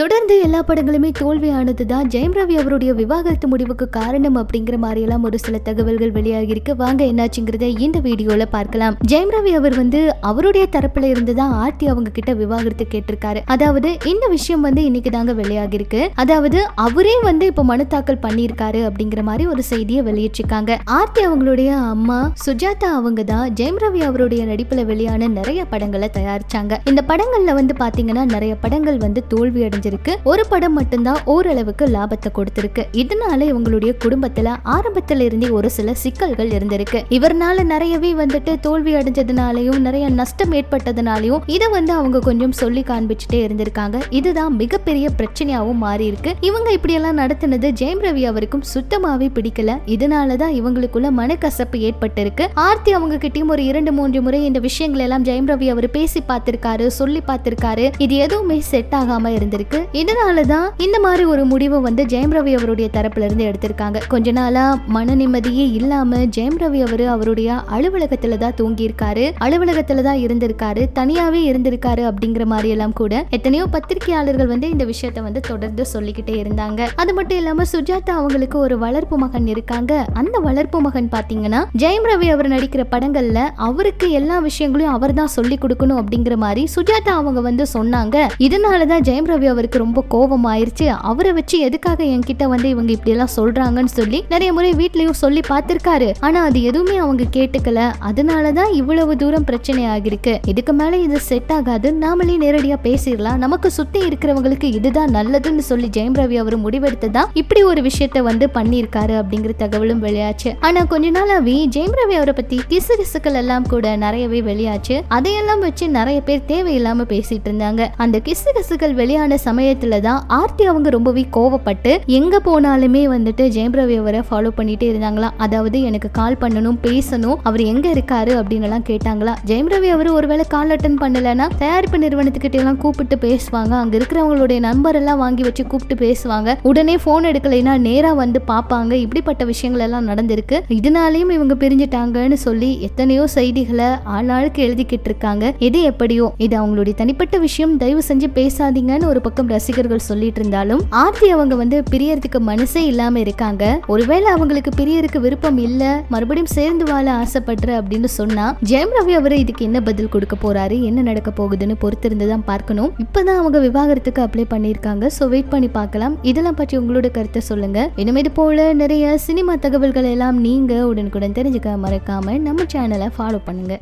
தொடர்ந்து எல்லா படங்களுமே தோல்வியானது தான் ஜெயம் ரவி அவருடைய விவாகரத்து முடிவுக்கு காரணம் அப்படிங்கிற மாதிரி எல்லாம் ஒரு சில தகவல்கள் வெளியாகிருக்கு வாங்க என்னாச்சுங்கிறத இந்த வீடியோல பார்க்கலாம். ஜெயம் ரவி அவர் வந்து அவருடைய தரப்புல இருந்து தான் ஆர்த்தி அவங்க கிட்ட விவாகரத்து கேட்டிருக்காரு. அதாவது இந்த விஷயம் வந்து இன்னைக்கு தாங்க வெளியாகிருக்கு அதாவது அவரே வந்து இப்ப மனு தாக்கல் பண்ணியிருக்காரு அப்படிங்கிற மாதிரி ஒரு செய்தியை வெளியிட்டிருக்காங்க. ஆர்த்தி அவங்களுடைய அம்மா சுஜாதா அவங்க தான் ஜெயம் ரவி அவருடைய நடிப்புல வெளியான நிறைய படங்களை தயாரிச்சாங்க. இந்த படங்கள்ல வந்து பாத்தீங்கன்னா நிறைய படங்கள் வந்து தோல்வி அடைஞ்சிருக்கு. ஒரு படம் மட்டும்தான் ஓரளவுக்கு லாபத்தை கொடுத்திருக்கு. இதனால இவங்களுடைய குடும்பத்துல ஆரம்பத்துல இருந்தே ஒரு சில சிக்கல்கள் இருந்திருக்கு. இவர்னால நிறையவே வந்துட்டு தோல்வி அடைஞ்சதுனாலையும் நிறைய நஷ்டம் ஏற்பட்டதுனாலையும் இதை வந்து அவங்க கொஞ்சம் சொல்லி காண்பிச்சுட்டே இருந்திருக்காங்க. இதுதான் மிகப்பெரிய பிரச்சனையாவும் மாறி இருக்கு இவங்க இப்படியெல்லாம் நடத்தினது ஜெயம் ரவி அவருக்கும் சுத்தமாவே பிடிக்கல. இதனாலதான் இவங்களுக்குள்ள மனக்கசப்பு ஏற்பட்டிருக்கு. ஆர்த்தி அவங்க கிட்டயும் ஒரு இரண்டு மூன்று முறை இந்த விஷயங்கள் எல்லாம் ஜெயம் ரவி அவர் பேசி பார்த்திருக்காரு சொல்லி பார்த்திருக்காரு. இது எதுவுமே செட் ஆகாம இருந்திருக்கு. இதனாலதான் இந்த மாதிரி ஒரு முடிவை வந்து ஜெயம் ரவி அவருடைய தரப்புல இருந்து எடுத்திருக்காங்க. கொஞ்ச நாளா மன நிம்மதியே இல்லாம ஜெயம் ரவி அவரு அவருடைய அலுவலகத்துல தான் தூங்கி இருக்காரு அலுவலகத்துல தான் இருந்திருக்காரு. தனியாவே இருந்திருக்காரு அப்படிங்கிற மாதிரி எல்லாம் கூட எத்தனையோ பத்திரிகையாளர்கள் வந்து இந்த விஷயத்த வந்து தொடர்ந்து சொல்லிக்கிட்டே இருந்தாங்க. அது மட்டும் இல்லாம சுஜாதா அவங்களுக்கு ஒரு வளர்ப்பு மகன் இருக்காங்க. அந்த வளர்ப்பு மகன் பாத்தீங்கன்னா ஜெயம் ரவி அவர் நடிக்கிற படங்கள்ல அவருக்கு எல்லா விஷயங்களையும் அவர் தான் சொல்லி கொடுக்கணும் அப்படிங்கிற மாதிரி சுஜாதா அவங்க வந்து சொன்னாங்க. இதனாலதான் ஜெயம் ரவி அவருக்கு ரொம்ப கோபம் ஆயிருச்சு அவரை வச்சு எதுக்காக என்கிட்ட வந்து இவங்க இப்படி எல்லாம் சொல்றாங்கன்னு சொல்லி நிறைய முறை வீட்லயும் சொல்லி பார்த்திருக்காரு. ஆனா அது எதுவுமே அவங்க கேட்டுக்கல. அதனாலதான் இவ்வளவு தூரம் பிரச்சனை ஆகிருக்கு இதுக்கு மேல இது செட் ஆகாது நாமளே நேரடியா பேசிடலாம். நமக்கு சுத்தி இருக்கிறவங்களுக்கு இதுதான் நல்லதுன்னு சொல்லி ஜெயம் ரவி அவர் முடிவெடுத்ததா? இப்படி ஒரு விஷயத்த வந்து பண்ணியிருக்காரு அப்படிங்கிற தகவலும் வெளியாச்சு. ஆனா கொஞ்ச நாளாவே ஜெயம் ரவி அவரை பத்தி கிசு கிசுக்கள் எல்லாம் கூட நிறையவே வெளியாச்சு. அதையெல்லாம் வச்சு நிறைய பேர் தேவையில்லாம பேசிட்டு இருந்தாங்க. அந்த கிசு கிசுக்கள் வெளியான சமயத்துல தான் ஆர்த்தி அவங்க ரொம்பவே கோவப்பட்டு எங்க போனாலுமே வந்துட்டு ஜெயம் ரவி அவரை ஃபாலோ பண்ணிட்டே இருந்தாங்களாம் அதாவது எனக்கு கால் பண்ணணும் பேசணும் அவர் எங்க இருக்காரு அப்படின்னு எல்லாம் கேட்டாங்களா? ஜெயம் ரவி அவர் ஒருவேளை கால் அட்டன் பண்ணலன்னா தயாரிப்பு நிறுவனத்துக்கிட்ட எல்லாம் கூப்பிட்டு பேசுவாங்க. அங்க இருக்கிறவங்களுடைய நம்பர் எல்லாம் வாங்கி வச்சு கூப்பிட்டு பேசுவாங்க. உடனே போன் எடுக்கலைன்னா நேரா வந்து பார்ப்பாங்க. இப்படிப்பட்ட விஷயங்கள் எல்லாம் நடந்திருக்கு. இதனாலையும் இவங்க பிரிஞ்சுட்டாங்கன்னு சொல்லி எத்தனையோ செய்திகளை ஆளாளுக்கு எழுதிக்கிட்டு இருக்காங்க. எது எப்படியோ இது அவங்களுடைய தனிப்பட்ட விஷயம். தயவு செஞ்சு பேசாதீங்கன்னு ஒரு பக்கம் ரசிகர்கள் சொல்லிட்டு இருந்தாலும் ஆர்த்தி அவங்க வந்து பிரியறதுக்கு மனசே இல்லாம இருக்காங்க. ஒருவேளை அவங்களுக்கு பிரியறதுக்கு விருப்பம் இல்ல மறுபடியும் சேர்ந்து வாழ ஆசைப்படுற அப்படின்னு சொன்னா ஜெயம் ரவி அவரு இதுக்கு என்ன பதில் கொடுக்க போறாரு என்ன நடக்க போகுதுன்னு பொறுத்திருந்து தான் பார்க்கணும். இப்பதான் அவங்க விவாகரத்துக்கு அப்ளை பண்ணியிருக்காங்க. ஸோ வெயிட் பண்ணி பார்க்கலாம். இதெல்லாம் பற்றி உங்களோட கருத்தை சொல்லுங்க. இனிமேது போல நிறைய சினிமா தகவல்கள் எல்லாம் நீங்க உடனுக்குடன் தெரிஞ்சுக்க மறக்காம நம்ம சேனலை ஃபாலோ பண்ணுங்க.